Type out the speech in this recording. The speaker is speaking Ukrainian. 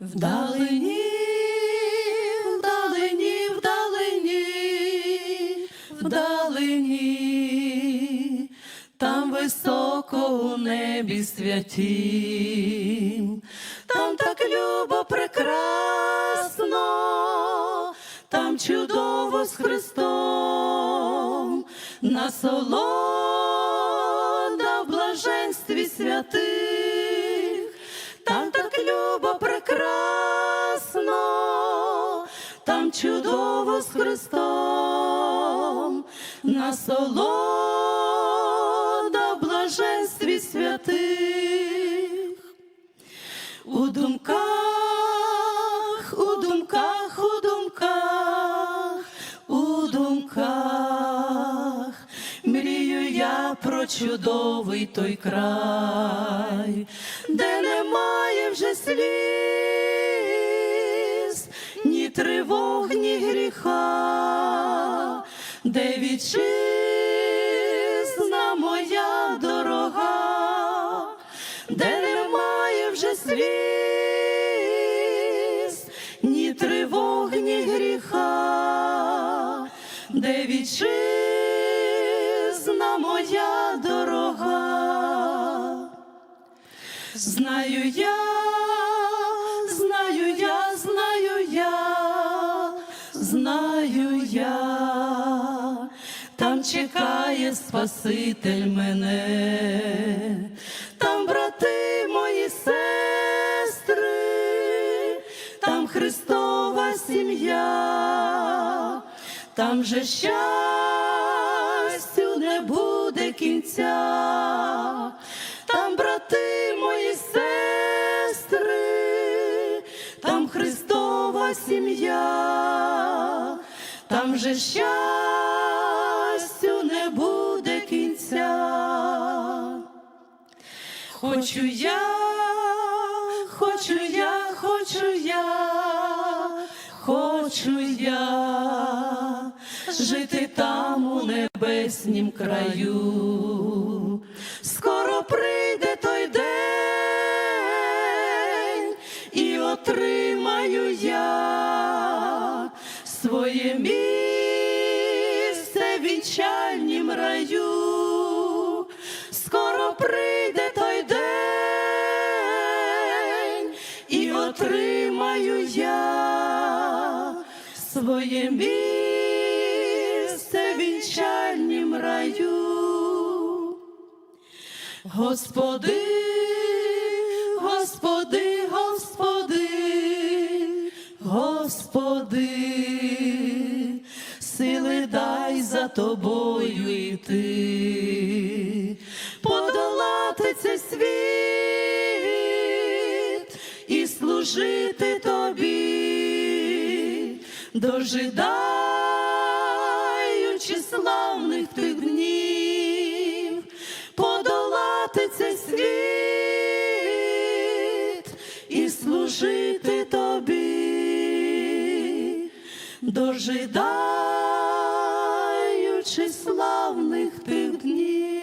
Вдалині, вдалині, вдалині, вдалині, там високо у небі святім, там так любо прекрасно, там чудово з Христом, насолода в блаженстві святих, чудово з Христом, насолода в блаженстві святих. У думках, у думках, у думках, у думках, мрію я про чудовий той край, де немає вже сліз, ні тривог, ні гріха, де вітчизна моя дорога, де немає вже сліз, ні тривог, ні гріха, де вітчизна моя дорога. Знаю я, знаю я, там чекає Спаситель мене, там брати мої сестри, там Христова сім'я, там же щастю не буде кінця, там брати мої сестри, там Христова сім'я, там же щастю не буде кінця. Хочу я, хочу я, хочу я, хочу я жити там у небеснім краю. Скоро прийде той день і отримаю я своє місце в вінчальнім раю. Скоро прийде той день і отримаю я своє місце в вінчальнім раю. Господи, Господи, Господи, Господи, за тобою йти, подолати цей світ і служити тобі, дожидаючи славних тих днів, подолати цей світ і служити тобі, дожидаючи чи славних тих днів.